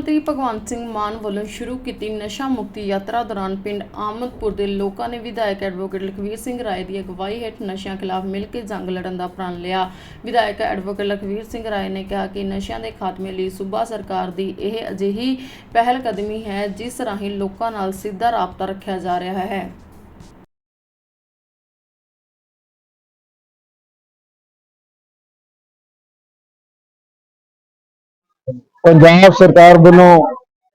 ਮੰਤਰੀ ਭਗਵੰਤ ਸਿੰਘ ਮਾਨ ਵੱਲੋਂ ਸ਼ੁਰੂ ਕੀਤੀ ਨਸ਼ਾ ਮੁਕਤੀ ਯਾਤਰਾ ਦੌਰਾਨ ਪਿੰਡ ਆਮਦਪੁਰ ਦੇ ਲੋਕਾਂ ਨੇ ਵਿਧਾਇਕ ਐਡਵੋਕੇਟ ਲਖਵੀਰ ਸਿੰਘ ਰਾਏ ਦੀ ਅਗਵਾਈ ਹੇਠ ਨਸ਼ਿਆਂ ਖਿਲਾਫ ਮਿਲ ਕੇ ਜੰਗ ਲੜਨ ਦਾ ਪ੍ਰਣ ਲਿਆ। ਵਿਧਾਇਕ ਐਡਵੋਕੇਟ ਲਖਵੀਰ ਸਿੰਘ ਰਾਏ ਨੇ ਕਿਹਾ ਕਿ ਨਸ਼ਿਆਂ ਦੇ ਖਾਤਮੇ ਲਈ ਸੂਬਾ ਸਰਕਾਰ ਦੀ ਇਹ ਅਜਿਹੀ ਪਹਿਲ ਕਦਮੀ ਹੈ ਜਿਸ ਰਾਹੀਂ ਲੋਕਾਂ ਨਾਲ ਸਿੱਧਾ ਰਾਬਤਾ ਰੱਖਿਆ ਜਾ ਰਿਹਾ ਹੈ। ਪੰਜਾਬ ਸਰਕਾਰ ਵੱਲੋਂ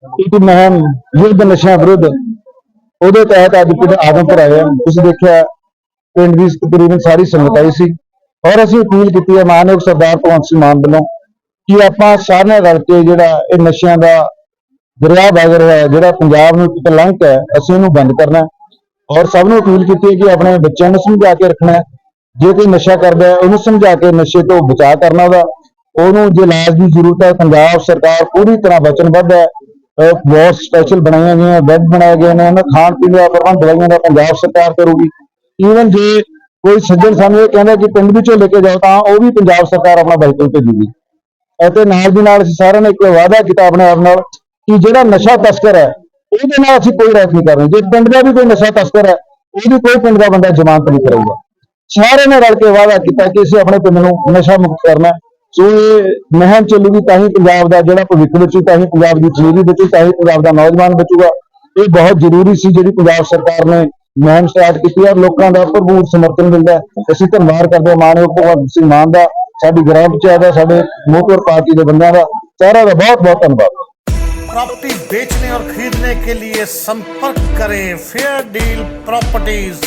ਇੱਕ ਮੁਹਿੰਮ ਯੁੱਧ ਨਸ਼ਿਆਂ ਵਿਰੁੱਧ ਉਹਦੇ ਤਹਿਤ ਅੱਜ ਪਿੰਡ ਆਦਮਪੁਰ ਆਏ ਹਾਂ। ਤੁਸੀਂ ਦੇਖਿਆ, ਪਿੰਡ ਦੀ ਤਕਰੀਬਨ ਸਾਰੀ ਸੰਗਤ ਆਈ ਸੀ। ਔਰ ਅਸੀਂ ਅਪੀਲ ਕੀਤੀ ਹੈ, ਮਾਨਯੋਗ ਸਰਦਾਰ ਭਗਵੰਤ ਸਿੰਘ ਮਾਨ ਵੱਲੋਂ ਕਿ ਆਪਾਂ ਸਾਰਿਆਂ ਰਲ ਕੇ ਜਿਹੜਾ ਇਹ ਨਸ਼ਿਆਂ ਦਾ ਦਰਿਆ ਵਗ ਰਿਹਾ ਹੈ, ਜਿਹੜਾ ਪੰਜਾਬ ਨੂੰ ਇੱਕ ਕਲੰਕ ਹੈ, ਅਸੀਂ ਇਹਨੂੰ ਬੰਦ ਕਰਨਾ ਔਰ ਸਭ ਨੂੰ ਅਪੀਲ ਕੀਤੀ ਹੈ ਕਿ ਆਪਣੇ ਬੱਚਿਆਂ ਨੂੰ ਸਮਝਾ ਕੇ ਰੱਖਣਾ ਜੇ ਕੋਈ ਨਸ਼ਾ ਕਰਦਾ ਹੈ, ਉਹਨੂੰ ਸਮਝਾ ਕੇ ਨਸ਼ੇ ਤੋਂ ਬਚਾਅ ਕਰਨਾ ਉਹਦਾ ਉਹਨੂੰ ਜੇ ਇਲਾਜ ਦੀ ਜ਼ਰੂਰਤ ਹੈ, ਪੰਜਾਬ ਸਰਕਾਰ ਪੂਰੀ ਤਰ੍ਹਾਂ ਵਚਨਬੱਧ ਹੈ। ਬਹੁਤ ਸਪੈਸ਼ਲ ਬਣਾਈਆਂ ਗਈਆਂ ਬੈੱਡ ਬਣਾਏ ਗਏ ਨੇ ਉਹਨਾਂ ਖਾਣ ਪੀਣ ਦਾ ਪ੍ਰਬੰਧ ਦਵਾਈਆਂ ਦਾ ਪੰਜਾਬ ਸਰਕਾਰ ਕਰੂਗੀ। ਈਵਨ ਜੇ ਕੋਈ ਸੱਜਣ ਸਾਨੂੰ ਇਹ ਕਹਿੰਦਾ ਕਿ ਪਿੰਡ ਵਿੱਚੋਂ ਲੈ ਕੇ ਜਾਓ, ਤਾਂ ਉਹ ਵੀ ਪੰਜਾਬ ਸਰਕਾਰ ਆਪਣਾ ਵਹੀਕਲ ਭੇਜੂਗੀ। ਅਤੇ ਨਾਲ ਦੀ ਨਾਲ ਅਸੀਂ ਸਾਰਿਆਂ ਨੇ ਇੱਕ ਵਾਅਦਾ ਕੀਤਾ ਆਪਣੇ ਆਪ ਨਾਲ ਕਿ ਜਿਹੜਾ ਨਸ਼ਾ ਤਸਕਰ ਹੈ, ਉਹਦੇ ਨਾਲ ਅਸੀਂ ਕੋਈ ਰਾਇਤ ਨਹੀਂ ਕਰਨੀ ਜੇ ਪਿੰਡ ਦਾ ਵੀ ਕੋਈ ਨਸ਼ਾ ਤਸਕਰ ਹੈ ਉਹਦੀ ਕੋਈ ਪਿੰਡ ਦਾ ਬੰਦਾ ਜ਼ਮਾਨਤ ਨਹੀਂ ਕਰੇਗਾ। ਸਾਰਿਆਂ ਨੇ ਰਲ ਕੇ ਵਾਅਦਾ ਕੀਤਾ ਕਿ ਅਸੀਂ ਆਪਣੇ ਪਿੰਡ ਨੂੰ ਨਸ਼ਾ ਮੁਕਤ ਕਰਨਾ ਸੋ ਇਹ ਮੁਹਿੰਮ ਚੱਲੂਗੀ ਤਾਂ ਹੀ ਪੰਜਾਬ ਦਾ ਜਿਹੜਾ ਭਵਿੱਖ ਬਚੂ ਤਾਂ ਹੀ ਪੰਜਾਬ ਦੀ ਜੀਵੀ ਬਚੂ ਤਾਂ ਹੀ ਪੰਜਾਬ ਦਾ ਨੌਜਵਾਨ ਬਚੂਗਾ ਇਹ ਬਹੁਤ ਜ਼ਰੂਰੀ ਸੀ ਜਿਹੜੀ ਪੰਜਾਬ ਸਰਕਾਰ ਨੇ ਮੁਹਿੰਮ ਸਟਾਰਟ ਕੀਤੀ ਹੈ ਔਰ ਲੋਕਾਂ ਦਾ ਭਰਪੂਰ ਸਮਰਥਨ ਮਿਲਦਾ ਹੈ ਅਸੀਂ ਧੰਨਵਾਦ ਕਰਦੇ ਹਾਂ ਮਾਨਯੋਗ ਭਗਵੰਤ ਸਿੰਘ ਮਾਨ ਦਾ ਸਾਡੀ ਗ੍ਰਾਮ ਪੰਚਾਇਤ ਦਾ ਸਾਡੇ ਮੋਹਤਵਰ ਪਾਰਟੀ ਦੇ ਬੰਦਿਆਂ ਦਾ ਸਾਰਿਆਂ ਦਾ ਬਹੁਤ ਬਹੁਤ ਧੰਨਵਾਦ प्रॉपर्टी बेचने और खरीदने के लिए संपर्क करें फेयर डील प्रॉपर्टीज